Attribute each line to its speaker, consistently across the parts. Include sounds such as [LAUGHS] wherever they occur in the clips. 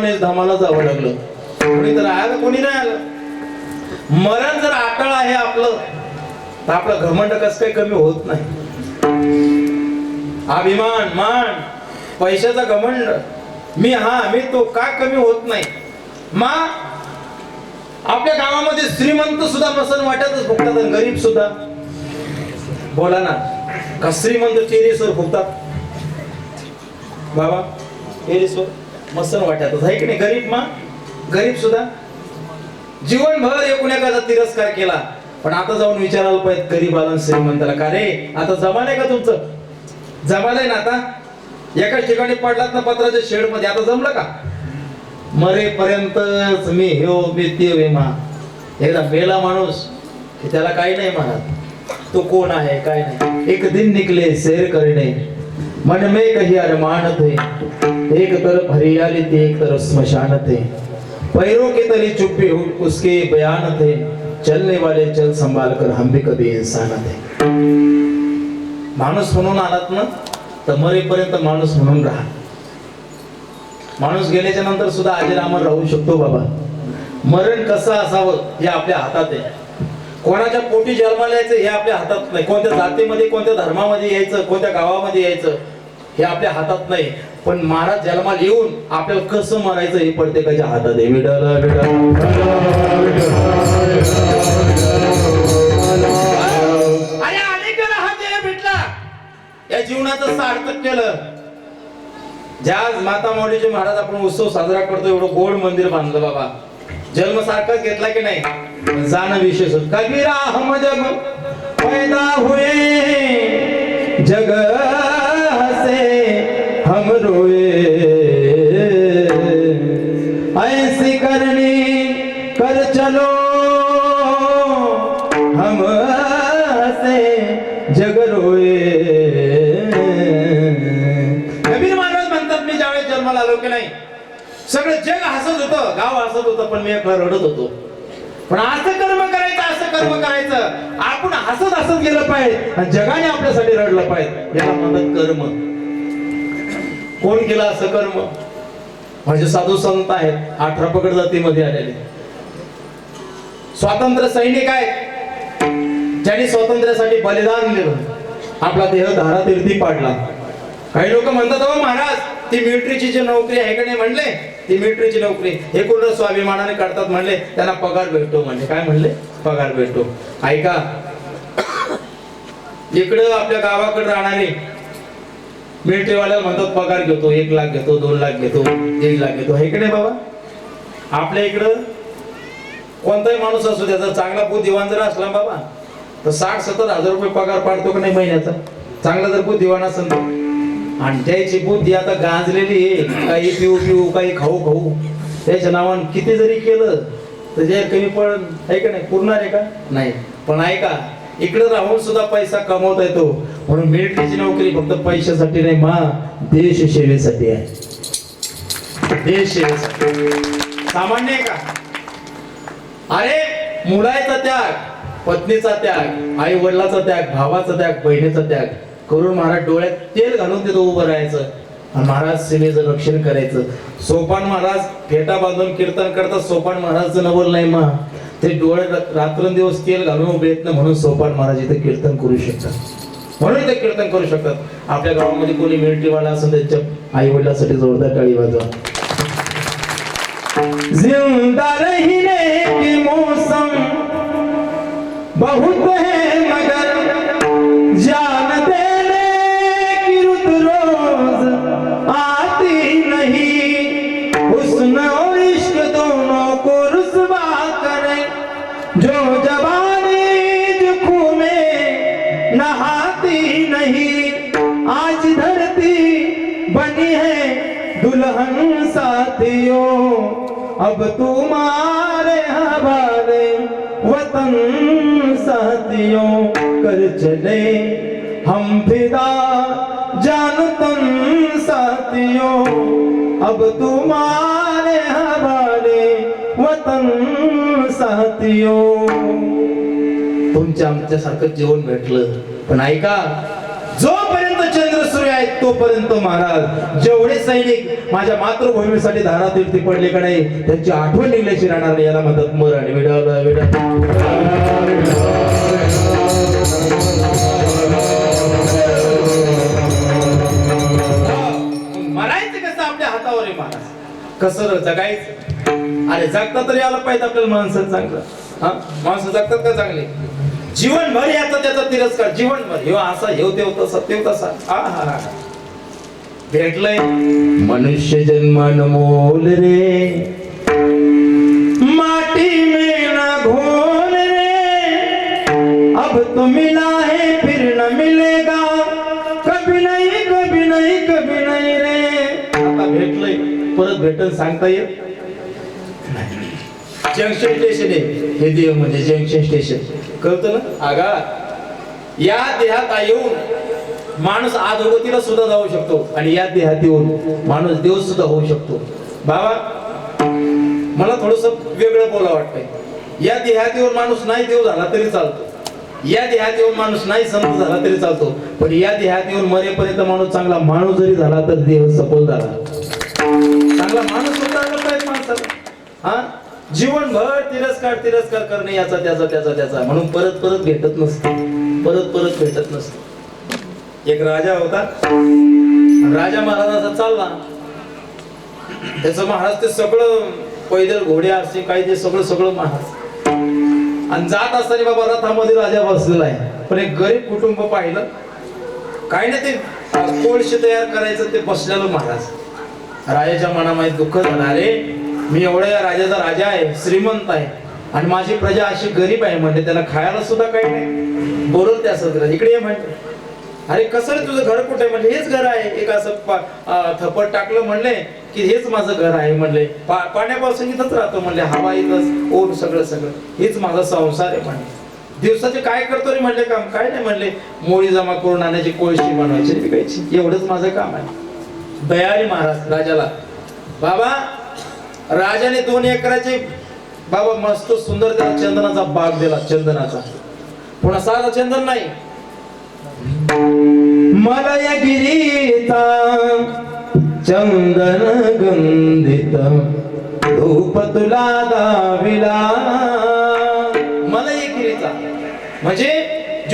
Speaker 1: संपलं धामाला जावं लागलं. कोणी तर आलं कोणी नाही आलं. मरण जर आटळ आहे आपलं तर आपलं घमंड कस काही कमी होत नाही. अभिमान मान पैशाचा घमंड. मी हा मी तो का कमी होत नाही. मा आपल्या गावामध्ये श्रीमंत सुद्धा मसन वाटतच फुकतात गरीब सुद्धा. बोला ना का श्रीमंत टेरेसवर फुकतात? बाबा टेरेसवर मसन वाटत. आहे की नाही गरीब मा गरीब सुद्धा. जीवनभर एकूण एखादा तिरस्कार केला. पण आता जाऊन विचारायला पाहिजे गरीबाला आला श्रीमंताला. का रे? आता जमाने का तुमचं? जमालंय ना आता? एकाच ठिकाणी पडलात ना पत्राच्या शेडमध्ये आता जमलं का? मरेपर्यंतच मी ह्यो मी ते विमा एकदा मेला माणूस त्याला काही नाही म्हणत. तो कोण आहे? काय नाही. एक दिन निकले सैर करणे. मन में कही अरमान थे एक तरफ हरियाली थी एक तरफ स्मशान थे। पैरों के तले चुप्पे उसके बयान थे। चलने वाले चल संभाल कर हम भी कभी इंसान थे। माणूस म्हणून आलात ना तर मरेपर्यंत माणूस म्हणून राहा। माणूस गेल्याच्यानंतर सुद्धा आजीरामन राहू शकतो बाबा। मरण कसं असावं हे आपल्या हातात आहे। कोणाच्या पोटी जन्माला यायचं हे आपल्या हातात नाही. कोणत्या जातीमध्ये कोणत्या धर्मामध्ये यायचं कोणत्या गावामध्ये यायचं हे आपल्या हातात नाही. पण महाराज जन्माला येऊन आपल्याला कसं मरायचं हे प्रत्येकाच्या हातात आहे. विडल अरे अनेकाला हा भेटला या जीवनाचं सार्थक केलं. ज्या माता मौलीचे महाराज आपण उत्सव साजरा करतो एवढं गोड मंदिर बांधलं बाबा. जन्म सारखाच घेतला की नाही? जाणं विशेष कबीरा हम जग पैदा हुए जग हसे हम रोए. होतं. गाव हसत होतं पण मी एकला रडत होतो. पण असं कर्म करायचं असं कर्म करायचं. आपण हसत हसत गेलं पाहिजे आणि जगाने आपल्यासाठी रडलं पाहिजे. याला म्हणतात कर्म. कोण केलं असं कर्म? म्हणजे साधू संत आहेत अठरा पकड जातीमध्ये आलेले. स्वातंत्र्य सैनिक आहेत. ज्यांनी स्वातंत्र्यासाठी बलिदान दिलं. आपला देह धारातीर्थी पाडला. काही लोक म्हणतात महाराज ती मिलिटरीची जी नोकरी आहे का नाही म्हणले? ती मिलिटरीची नोकरी. हे कोण स्वाभिमानाने करतात म्हणले? त्यांना पगार भेटतो म्हणजे काय म्हणले? पगार भेटतो. ऐका. इकडं आपल्या गावाकडे राहणारे मिलिटरीवाल्याला म्हणतात पगार घेतो एक लाख घेतो दोन लाख घेतो दीड लाख घेतो. हे इकडे नाही बाबा? आपल्या इकडं कोणताही माणूस असू त्याचा चांगला बुद्धिवान जर असला बाबा तर साठ सत्तर हजार रुपये पगार पाडतो का नाही महिन्याचा? चांगला जर बुद्धिवान असेल आणि त्याची बुद्धी आता गांजलेली आहे. काही पिऊ पिऊ काही खाऊ खाऊ. त्याच्या नावानं किती जरी केलं तर जे कमी पण आहे का नाही? पुरणार आहे का? नाही. पण ऐका इकडे राहून सुद्धा पैसा कमवता येतो म्हणून मिलिटरीची नोकरी फक्त पैशासाठी नाही मा देश सेवेसाठी आहे. देश सेवेसाठी सामान्य आहे का? अरे मुलाचा त्याग पत्नीचा त्याग आई वडिलाचा त्याग भावाचा त्याग बहिणीचा त्याग. करून महाराज डोळ्यात तेल घालून तिथं उभं राहायचं. आणि महाराज सेवेचं रक्षण करायचं. सोपान महाराज फेटा बांधून कीर्तन करता सोपान महाराजचं नवल नाही मा. ते डोळे रात्रंदिवस तेल घालून उभे येत ना म्हणून सोपान महाराज इथे कीर्तन करू शकतात. म्हणून ते कीर्तन करू शकतात. आपल्या गावामध्ये कोणी मिलिटरीवाला असेल त्यांच्या आई वडिलांसाठी जोरदार टाळी वाजवा. जिंदा रहने की मौसम बहुत है मगर जान बनी है दुल्हन साथियों। अब तुम्हारे हमारे वतन साथियों। कर चले हम फिदा जान तन साथियों। अब तुम्हारे हमारे वतन साथियों। तुमच्या आमच्यासारखं जीवन भेटलं. पण ऐका सूर्य आहेत तोपर्यंत महाराज जेवढे सैनिक माझ्या मातृभूमीसाठी धारातीर्थी पडले का नाही त्यांची आठवण निघल्याची राहणार नाही याला म्हणतात मरण. विडवलं मरायचं कसं आपल्या हातावर आहे महाराज? कसं जगायचं? अरे जगता तरी आलं पाहिजे आपल्याला माणसं चांगलं. हा माणसं जगतात का चांगले? जीवनभर याचा त्याचा तिरस्कार जीवनभर. ह्यो असा ह्यो तेव तसा तेव तसा. हा भेटलंय. मनुष्य जन्म मोल रे. माटी में न घोल रे. अब तो मिला है फिर न मिलेगा. कभी नहीं कभी नहीं कभी नहीं रे. आता भेटलंय. परत भेटल सांगता येत. जंक्शन स्टेशन आहे. हे देव म्हणजे जंक्शन स्टेशन कळतं ना? आगा या देहात येऊन माणूस अधोगतीला सुद्धा जाऊ शकतो आणि या देहात येऊन माणूस देव सुद्धा होऊ शकतो. बाबा मला थोडस वेगळं बोला वाटतंय. या देहात येऊन माणूस नाही देव झाला तरी चालतो. या देहात येऊन माणूस नाही संत झाला तरी चालतो. पण या देहात येऊन मरेपर्यंत माणूस चांगला माणूस जरी झाला तर देव सफल झाला. चांगला माणूस सुद्धा माणसाला? हा? जीवनभर तिरस्कार तिरस्कार करणे याचा त्याचा त्याचा त्याचा. म्हणून परत परत भेटत नसते. परत परत भेटत नसते. एक राजा होता. राजा महाराजाचा चालला त्याचं महाराज ते सगळं पैदल घोडे असे काही ते सगळं सगळं महाराज. आणि जात असताना बाबा रथामध्ये राजा बसलेला आहे. पण एक गरीब कुटुंब पाहिलं. काय नाही ते कोळशे तयार करायचं ते बसलेलं महाराज. राजाच्या मनामध्ये दुःख झालं. अरे मी एवढ्या राजाचा राजा आहे श्रीमंत आहे. आणि माझी प्रजा अशी गरीब आहे म्हणजे त्याला खायला सुद्धा काही नाही. बोलत त्या सगळं इकडे ये म्हणते. अरे कसं रे तुझं घर कुठे म्हणजे हेच घर आहे. एक असं थप्पड टाकलं म्हणले की हेच माझं घर आहे म्हणले. पा- पाण्यापासून इथंच राहतो म्हणले हवा इथंच ओढ सगळं सगळं. हेच माझा संसार आहे म्हणले. दिवसाचे काय करतो रे म्हणले काम? काय नाही म्हणले. मोळी जमा करून आणायची कोळशी बनवायची विकायची एवढंच माझं काम आहे. दयाळी महाराज राजाला. बाबा राजाने दोन एकराचे बाबा मस्त सुंदर त्याला चंदनाचा बाग दिला चंदनाचा. पुन्हा साधा चंदन नाही. मला गिरीता चंदन गंधित धूप तुला दाविला. मलयगिरीचा म्हणजे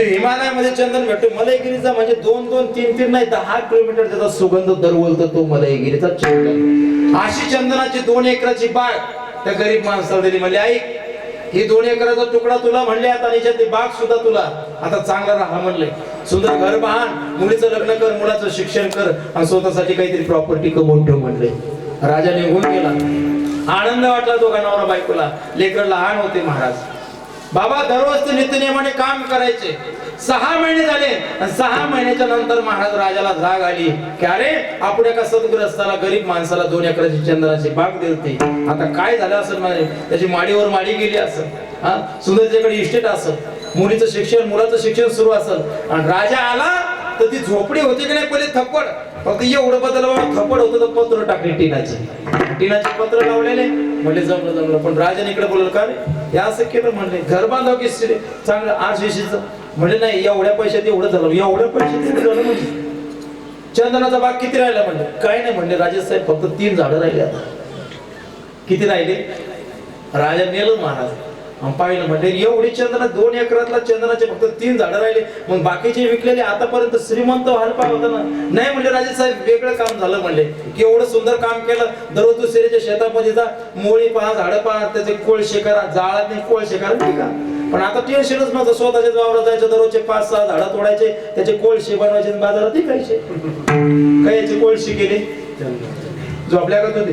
Speaker 1: हिमालयामध्ये चंदन भेटतो. मलयगिरीचा म्हणजे दोन दोन तीन तीन नाही दहा किलोमीटर त्याचा सुगंध दरवळतो तो मलयगिरीचा चंदन. अशी चंदनाची दोन एकराची बाग त्या गरीब माणसाला दिली. म्हणजे ऐक ही दोन एकराचा तुकडा तुला म्हणले आता आणि याच्यातली बाग सुद्धा तुला. आता चांगला राहा म्हणले. सुंदर घर बांध मुलीचं लग्न कर मुलाचं शिक्षण कर आणि स्वतःसाठी काहीतरी प्रॉपर्टी कमवून ठेव म्हणले. राजा निघून गेला. आनंद वाटला दोघा नवरा बायकोला. लेकर लहान होते महाराज. बाबा दररोज ते नित्यनियमाने काम करायचे. सहा महिने झाले आणि सहा महिन्याच्या नंतर महाराज राजाला जाग आली. की अरे आपण एका सदग्रस्ताला गरीब माणसाला दोन एकराची चंद्राची बाग देते. आता काय झालं असेल माझे त्याची माडीवर माडी गेली असेल. हा? सुंदरच्याकडे इस्टेट असत मुलीचं शिक्षण मुलाचं शिक्षण सुरू असेल. आणि राजा आला तर ती झोपडी होती की नाही पहिले थप्पड? फक्त एवढं बदल बाबा थप्पड होतं तर पत्र टाकले टिनाचे. टिनाचे पत्र लावलेले म्हणले जमलं जमलं पण राजाने इकडे बोललं का रे? हे असं केलं म्हणले. घर बांधाव की चांगलं आठ शिशीचं म्हणजे नाही एवढ्या पैशात एवढं झालं एवढ्या पैशात एवढं झालं म्हणजे. चंदनाचा बाग किती राहिला म्हणले. काय नाही म्हणले राजे साहेब फक्त तीन झाडं राहिले आता. किती राहिले? राजा नेलं महाराज. पाहिलं म्हणजे एवढी चंदन दोन एकरातला चंदनाचे फक्त तीन झाडं राहिले. मग बाकीचे विकलेले आतापर्यंत श्रीमंत व्हायला पाहिजे होतं ना? नाही म्हणले राजे साहेब वेगळं काम झालं म्हणले. की एवढं सुंदर काम केलं दररोज दुसऱ्याच्या शेतामध्ये जा मोळी पहा झाडं पहा त्याचे कोळशे करा जाळात नाही कोळशे करा नाही का? पण आता टेन्शनच माझं स्वतःच्या वावरात जायचं दररोजचे पाच सहा झाडं तोडायचे त्याचे कोळशे बनवायचे बाजारात विकायचे. काय कोळशे केले? जो आपल्याकडे होते.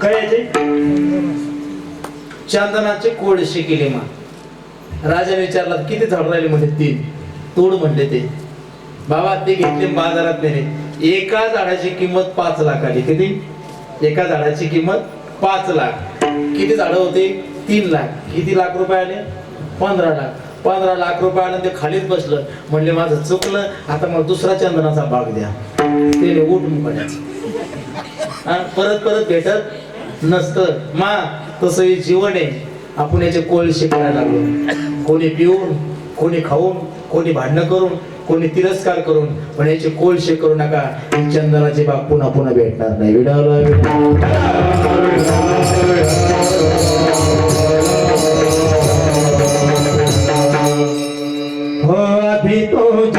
Speaker 1: काय चंदनाचे कोळशे केले मा. राजा विचारला किती झाड राहिले? म्हणजे तीन. तोड म्हणले ते. बाबा ते घेतले बाजारात नेले. एका झाडाची किंमत पाच लाख आली. किती? एका झाडाची किंमत पाच लाख. किती झाडं होते? तीन लाख. किती लाख रुपये आले? पंधरा लाख. पंधरा लाख रुपये आले ते खालीच बसलं. म्हणले माझं चुकलं. आता मला दुसरा चंदनाचा बाग द्या. ते उठून पडायचं. परत परत भेटत नसतं. मा तसं हे जीवन आहे. आपण याचे कोळशे करायला लागलो. कोणी पिऊन कोणी खाऊन कोणी भांडणं करून कोणी तिरस्कार करून पण याचे कोळशे करू नका. ही चंदनाची बाग पुन्हा पुन्हा भेटणार नाही. विडावला हो अभी तो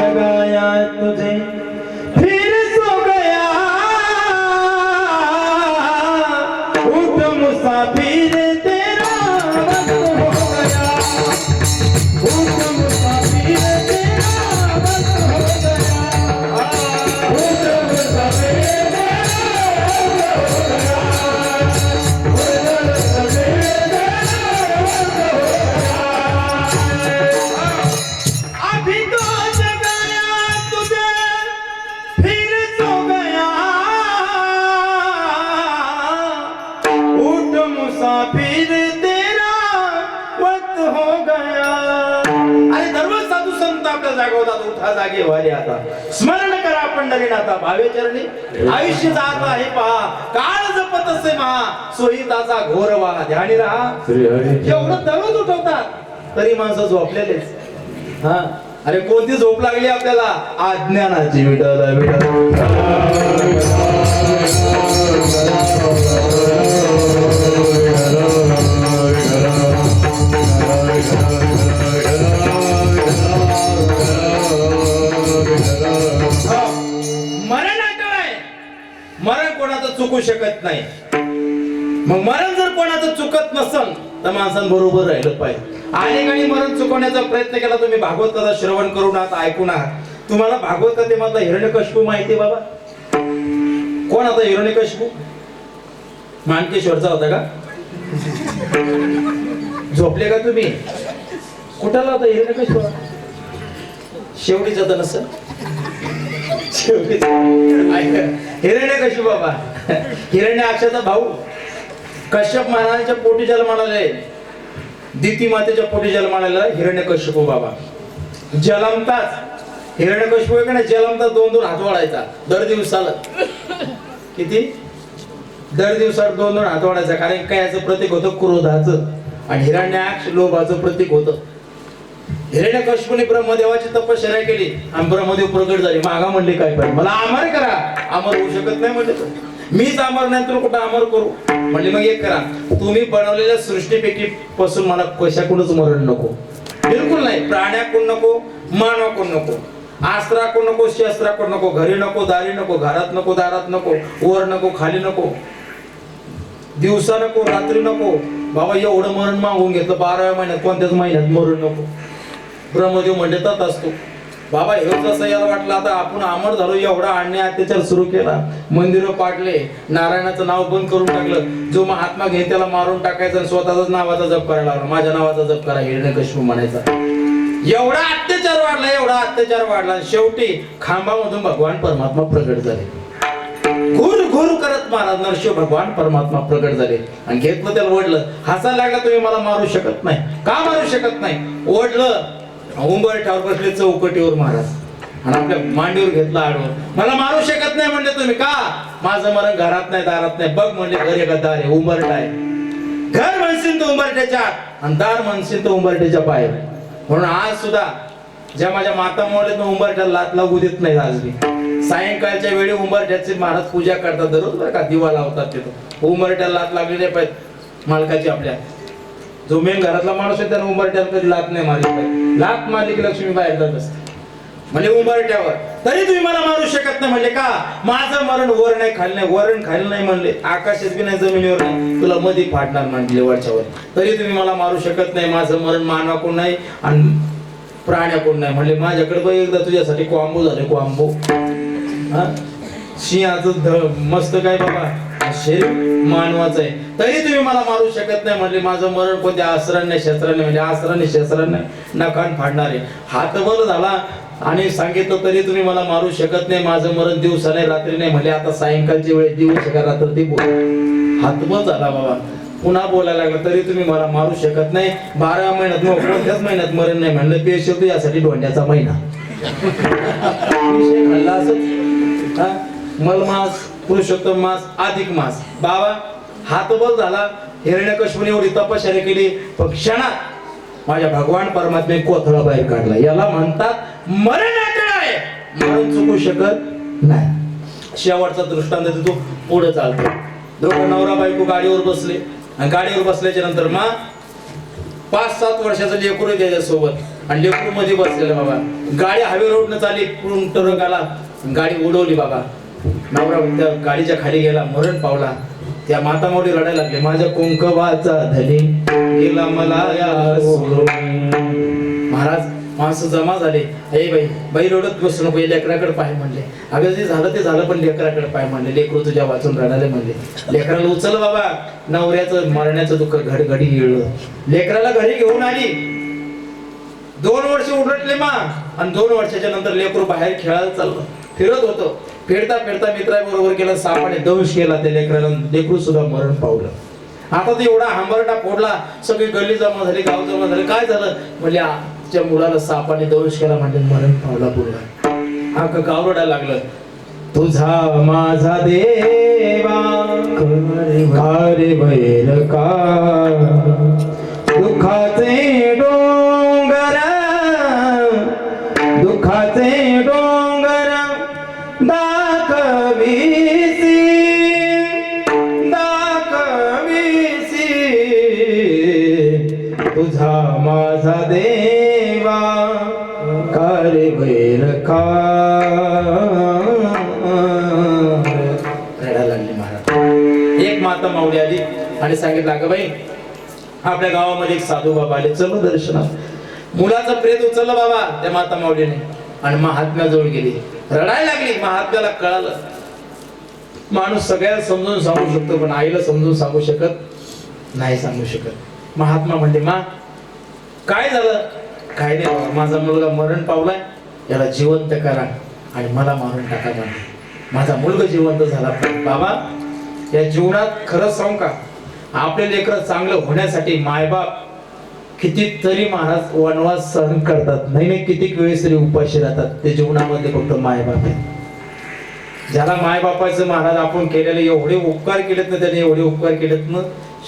Speaker 1: आयुष्य जात आहे पहा. काळ जपत असे महा सोहिताचा घोर वा ध्यानी राहा. एवढं दररोज उठवतात. तरी माणसं झोपलेलेच. हा. अरे कोणती झोप लागली आपल्याला? अज्ञानाची विठल विठल चुकू शकत नाही. मग मरण जर कोणाचं चुकत नसल तर माणसान बरोबर राहिलं पाहिजे. अनेकांनी मरण चुकवण्याचा प्रयत्न केला तुम्ही भागवत कथा श्रवण करून आहात ऐकून आहात तुम्हाला भागवत कथेमधला हिरण्यकश्यपू माहिती बाबा? कोण आता हिरण्यकशपू? मानकेश्वरचा होता का? झोपले का तुम्ही? कुठाला होता हिरण्यकश्यपू शेवटीच तर नसल. हिरण्य कशी बाबा. हिरण्याक्षाचा भाऊ. कश्यप महाराजांच्या पोटी जन्माला दिती मातेच्या पोटी जन्माला हिरण्य कश्यप हो बाबा. जलमताच हिरण्य कश्यप हो आहे का नाही जलमता दोन दोन हात वाढायचा. दर दिवसाला. किती? दर दिवसात दोन दोन हात वाढायचा. कारण काय याचं प्रतीक होतं क्रोधाचं. आणि हिरण्याक्ष लोभाचं प्रतीक होतं. हिरण्य कश्यपूने ब्रह्मदेवाची तपश्चर्या केली. आणि ब्रह्मदेव प्रगट झाली. मागा म्हणले काय पाहिजे मला अमर करा. अमर होऊ शकत नाही म्हणले. मीच अमर नाही तर कुठं अमर करू? म्हणजे मग एक करा. तुम्ही बनवलेल्या सृष्टीपैकी पासून मला कशाकडूनच मरण नको. बिलकुल नाही. प्राण्याकडून नको मानवाकडून नको. आस्त्राकडून नको शस्त्राकडून नको. घरी नको दारी नको घरात नको दारात नको वर नको खाली नको. दिवसा नको रात्री नको. बाबा एवढं मरण मागून घेतलं बाराव्या महिन्यात कोणत्याच महिन्यात मरण नको. ब्रह्मदेव म्हणतात असतो. बाबा हे जसं याला वाटलं आता आपण अमर झालो एवढा अन्याय अत्याचार सुरू केला. मंदिर पाडले नारायणाचं नाव बंद करून टाकलं. जो महात्मा घेईन त्याला मारून टाकायचं आणि नावाचा जप करायला लागला माझ्या नावाचा जप करा हिरण्यकश्यप म्हणायचा. एवढा अत्याचार वाढला एवढा अत्याचार वाढला. शेवटी खांबामधून भगवान परमात्मा प्रगट झाले. घुर घुर करत महाराज नरशिव भगवान परमात्मा प्रगट झाले. आणि घेतलं त्याला ओढलं. हसायला लागला तुम्ही मला मारू शकत नाही. का मारू शकत नाही? ओढलं. उंबरठ्यावर बसले चौकटीवर महाराज. आणि आपल्या मांडीवर घेतलं आडवर मला मारू शकत नाही म्हणले तुम्ही. का? माझं मरण घरात नाही दारात नाही. बघ म्हणले घर एका दार आहे उंबरठा आहे. घर म्हणशील तर उंबरठ्याच्या. आत आणि दार म्हणशील तर उंबरठ्याच्या बाहेर. म्हणून आज सुद्धा ज्या माझ्या माता मोडले तर उंबरठ्याला लात लागू देत नाही आज मी. सायंकाळच्या वेळी उंबरठ्याची महाराज पूजा करतात दररोज बरं का? दिवा लावतात तिथं. उंबरठ्याला लात लागली नाही पाहिजे. मालकाची आपल्या जो मेन घरातला माणूस आहे त्याला उंबरठ्याला कधी लात नाही मारली लात मारली की लक्ष्मी बाहेर जात असते. म्हणजे उंबरट्यावर तरी तुम्ही मला मारू शकत नाही म्हणजे का? माझं मरण वर नाही खाली नाही वरण खाली नाही म्हणले. आकाशात बी नाही जमिनीवर नाही. तुला मध्ये फाटणार म्हणले वरच्यावर तरी तुम्ही मला मारू शकत नाही. माझं मरण मानवा कोण नाही आणि प्राण्या कोण नाही म्हणले. माझ्याकडे बघ एकदा तुझ्यासाठी कॉम्बो झाले कोंबो. हा? सिंहाचं ध- मस्त काय बाबा? शरीर मानवाचं आहे. तरी तुम्ही मला मारू शकत नाही म्हणले माझं मरण कोणत्या आसराने शस्त्राने म्हणजे आसराने शस्त्राने नखान फाडणारे. हातभर झाला आणि सांगितलं तरी तुम्ही मला मारू शकत नाही माझं मरण दिवसा नाही रात्री नाही म्हणजे आता सायंकाळची वेळ दिवस का रात्र ते बोल. हातबल झाला बाबा. पुन्हा बोलायला लागला तरी तुम्ही मला मारू शकत नाही. बारा महिन्यात मग कोणत्याच महिन्यात मरण नाही म्हणलं पेशव यासाठी ढोंड्याचा महिना. [LAUGHS] मलमास पुरुषोत्तम मास अधिक मास. बाबा हातबल झाला. हिरण्यकश्मीने एवढी तपश्चर्या केली पण क्षणात माझ्या भगवान परमात्मे कोथळा बाहेर काढला. याला म्हणतात मरण आहे मरण चुकू शकत नाही. शेवटचा दृष्टांत देतो पुढे चालतो. दोघं नवरा बायको गाडीवर बसले. आणि गाडीवर बसल्याच्या नंतर मा पाच सात वर्षाचं लेकरू आहे त्याच्यासोबत. आणि लेकरू मध्ये बसलेलं बाबा. गाडी हवे रोडनं चालली पुढून टरक आला. गाडी उडवली बाबा. नवरा त्या गाडीच्या खाली गेला मरण पावला. त्या माता मोठी रडायला लागली माझ्या कुंकवाचा धनी गेला मला या महाराज माणसं जमा झाले. हे बाई बाई रडत बसू नको लेकराकडे पाय म्हणले. अगं जे झालं ते झालं पण लेकराकडे पाय म्हणले. लेकरू तुझ्या वाचून रडायला म्हणले. लेकराला उचल बाबा. नवऱ्याचं मरण्याचं दुःख घडघडी गिळलं लेकराला घरी घेऊन आली. दोन वर्ष उलटले मा आणि दोन वर्षाच्या नंतर लेकरू बाहेर खेळायला चाललं. फिरत होतो. फिरता फिरता मित्राबरोबर गेला सापाने दंश केला त्या लेकराला लेकरू सुद्धा मरण पावलं. आता ते एवढा हांबरटा फोडला सगळी गल्ली जमा झाली गाव जमा झाले. काय झालं? म्हणजे आजच्या मुलाला सापाने दंश केला म्हणजे मरण पावला पुढला हा गाव रडायला लागलं. तुझा माझा देवा कार्य बैर का? दुःखाचे डोंगर देवा कार्य का? रडायला लागली महाराज. एक माता माऊली आली आणि सांगितलं अगं बाई आपल्या गावामध्ये एक साधू बाबा आले चलो दर्शन मुलाचं प्रेत उचललं बाबा त्या माता माऊलीने. आणि महात्म्याजवळ गेली. रडायला लागली महात्म्याला कळालं. माणूस सगळ्याला समजून सांगू शकतो पण आईला समजून सांगू शकत नाही सांगू शकत. महात्मा म्हणते मा काय झालं? काय नाही माझा मुलगा मरण पावलाय. याला जिवंत करा आणि मला मारून टाका माझा मुलगा जिवंत झाला. पण बाबा या जीवनात खरंच सांगू का? आपले लेकर चांगलं होण्यासाठी मायबाप कितीतरी महाराज वनवास सहन करतात. नाही नाही कितीक वेळेस तरी उपाशी राहतात. ते जीवनामध्ये फक्त मायबाप आहे ज्याला मायबापाचं महाराज आपण केलेले एवढे उपकार केलेत ना त्याने एवढे उपकार केलेत ना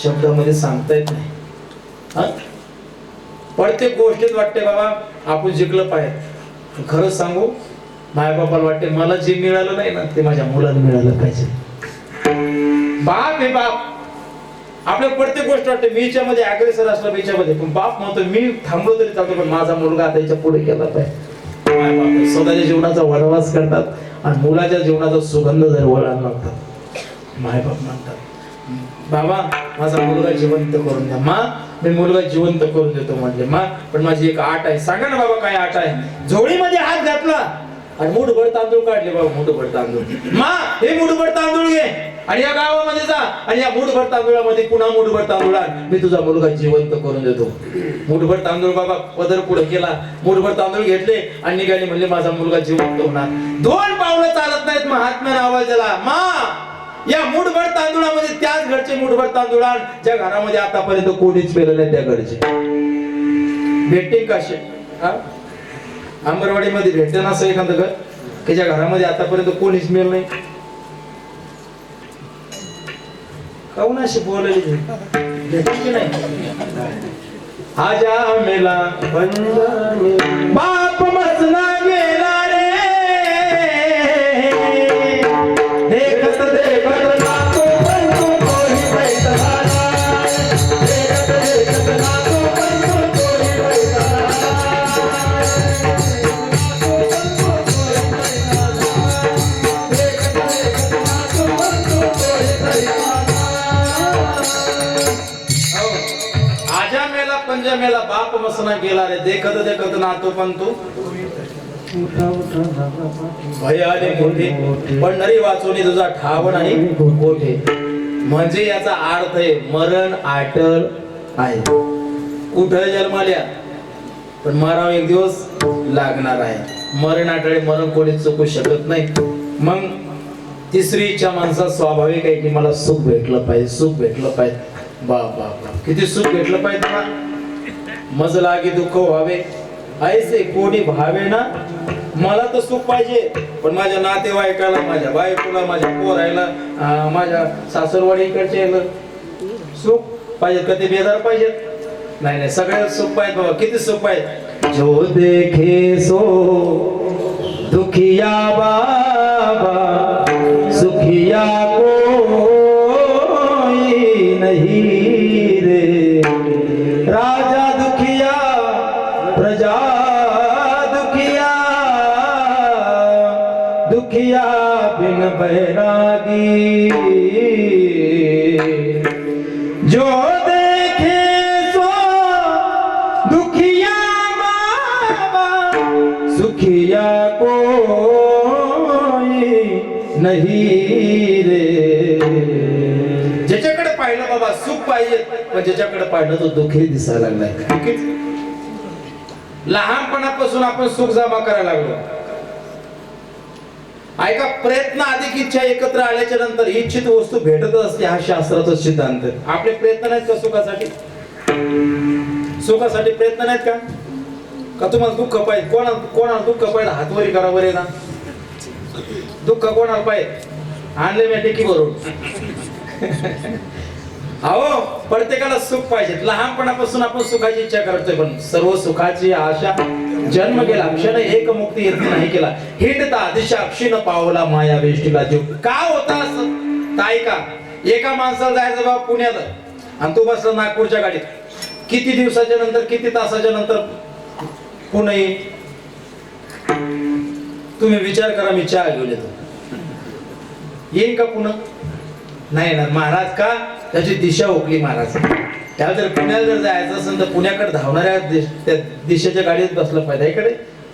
Speaker 1: शब्दामध्ये सांगता येत नाही. हा? प्रत्येक गोष्टीत वाटते बाबा आपण जिंकलं पाहिजे. खरंच सांगू मायबापाला वाटते मला जे मिळालं नाही ना ते माझ्या मुलाला मिळालं पाहिजे. बाप हे बाप. आपल्याला प्रत्येक गोष्ट वाटते मी याच्यामध्ये अग्रेसर असलं मी याच्यामध्ये पण बाप म्हणतो मी थांबलो तरी चालतो पण माझा मुलगा आता याच्यापुढे गेला पाहिजे. स्वतःच्या जीवनाचा वनवास करतात आणि मुलाच्या जीवनाचा सुगंध जर वळण लागतात मायबाप म्हणतात बाबा माझा मुलगा जिवंत करून द्या. मा मी मुलगा जिवंत करून देतो म्हणले. मा पण माझी एक आट आहे. सांगा ना बाबा काय आट आहे? झोळीमध्ये हात घातला. आणि मुठभर तांदूळ काढले बाबा मुठभर तांदूळ. मा हे मुठभर तांदूळ घे. आणि या गावामध्ये जा. आणि या मुठभर तांदूळामध्ये पुन्हा मुठभर तांदूळ मी तुझा मुलगा जिवंत करून देतो. मुठभर तांदूळ बाबा पदर पुढे केला. मुठभर तांदूळ घेतले आणि निघाले म्हणले माझा मुलगा जिवंत होणार. दोन पावलं चालत नाहीत महात्म्याने आवाज दिला. मा या मुठभर तांदुळामध्ये त्याच घरचे मुठभर तांदूळ ज्या घरामध्ये आतापर्यंत कोणीच पेलं नाही त्या घरचे. भेटते का अंबरवाडीमध्ये भेटते ना असं एखादं घर? की ज्या घरामध्ये आतापर्यंत कोणीच मेल नाही? काऊन अशी बोलायली भेटते की नाही? आजा मेला बाप मसना आजा मेला बाप मसना गेला रे देखत देखत नातो पण तू. भयाने आले मोठे पंढरी वाचून तुझा ठावण आणि कोठे म्हणजे याचा अर्थ आहे मरण आटल आहे. कुठं जन्माल्या? पण मराव एक दिवस लागणार आहे. मरण आटळे मरण कोणी चुकू शकत नाही. मग तिसरी इच्छा माणसात स्वाभाविक आहे की मला सुख भेटलं पाहिजे सुख भेटलं पाहिजे. बाप बाप बाप. किती सुख भेटलं पाहिजे मला मज लागे दुःख व्हावे. ऐसे कोणी भावे ना मला तर सुख पाहिजे. पण माझ्या नातेवाईकाला माझ्या बायकोला माझ्या पोरायला माझ्या सासरवाडीकडच्या सुख पाहिजे कधी बेदार पाहिजे. नाही नाही सगळ्यात सुख पाहिजे बाबा किती सुख पाहिजे? जो देखे सो दुखिया बाबा नाही रे. ज्याच्याकडे पाहिलं बाबा सुख पाहिजे पण ज्याच्याकडे पाहिलं तो दुःखही दिसायला लागलाय. लहानपणापासून आपण सुख जमा करायला लागलो. ऐका प्रयत्न अधिक इच्छा एकत्र आल्याच्यानंतर इच्छित वस्तू भेटत असते हा शास्त्राचा सिद्धांत आपले प्रयत्न नाहीत का सुखासाठी? सुखासाठी प्रयत्न नाहीत का? का तुम्हाला दुःख पाहिजे? कोणाला कोणाला दुःख पाहिजे? हातवरी करावर ना दुःख कोणाला पाहिजे आणले मी टेकी भरून. अहो प्रत्येकाला सुख पाहिजे. लहानपणापासून आपण सुखाची इच्छा करतोय पण सर्व सुखाची आशा जन्म गेला क्षण एक मुक्ती येत नाही केला. हिंडता दिशा क्षीण पावला माया वेष्टीला जीव. का होता ताई का? एका माणसाला जायचं बाबा पुण्याला. आणि तू बसला नागपूरच्या गाडीत. किती दिवसाच्या नंतर किती तासाच्या नंतर पुणे तुम्ही विचार करा मी चहा घेऊन येतो. येईन का पुन्हा? नाही येणार. महाराज का? त्याची दिशा ओकली महाराज. त्याला जर पुण्याला जर जायचं असेल तर पुण्याकडे धावणाऱ्या त्या दिशेच्या गाडीत बसलं पाहिजे. इकडे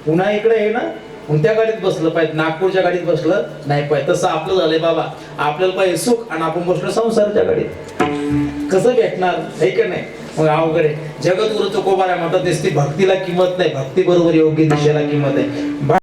Speaker 1: पुन्हा इकडे आहे ना. कोणत्या गाडीत बसलं पाहिजे? नागपूरच्या गाडीत बसलं नाही पाहिजे. तसं आपलं झालंय बाबा. आपल्याला पाहिजे सुख आणि आपण बसलो संसाराच्या गाडीत. कसं भेटणार? आहे का नाही? मग अवघड आहे. जगत गुरु म्हणतात नुसती भक्तीला किंमत नाही. भक्ती बरोबर योग्य दिशेला किंमत आहे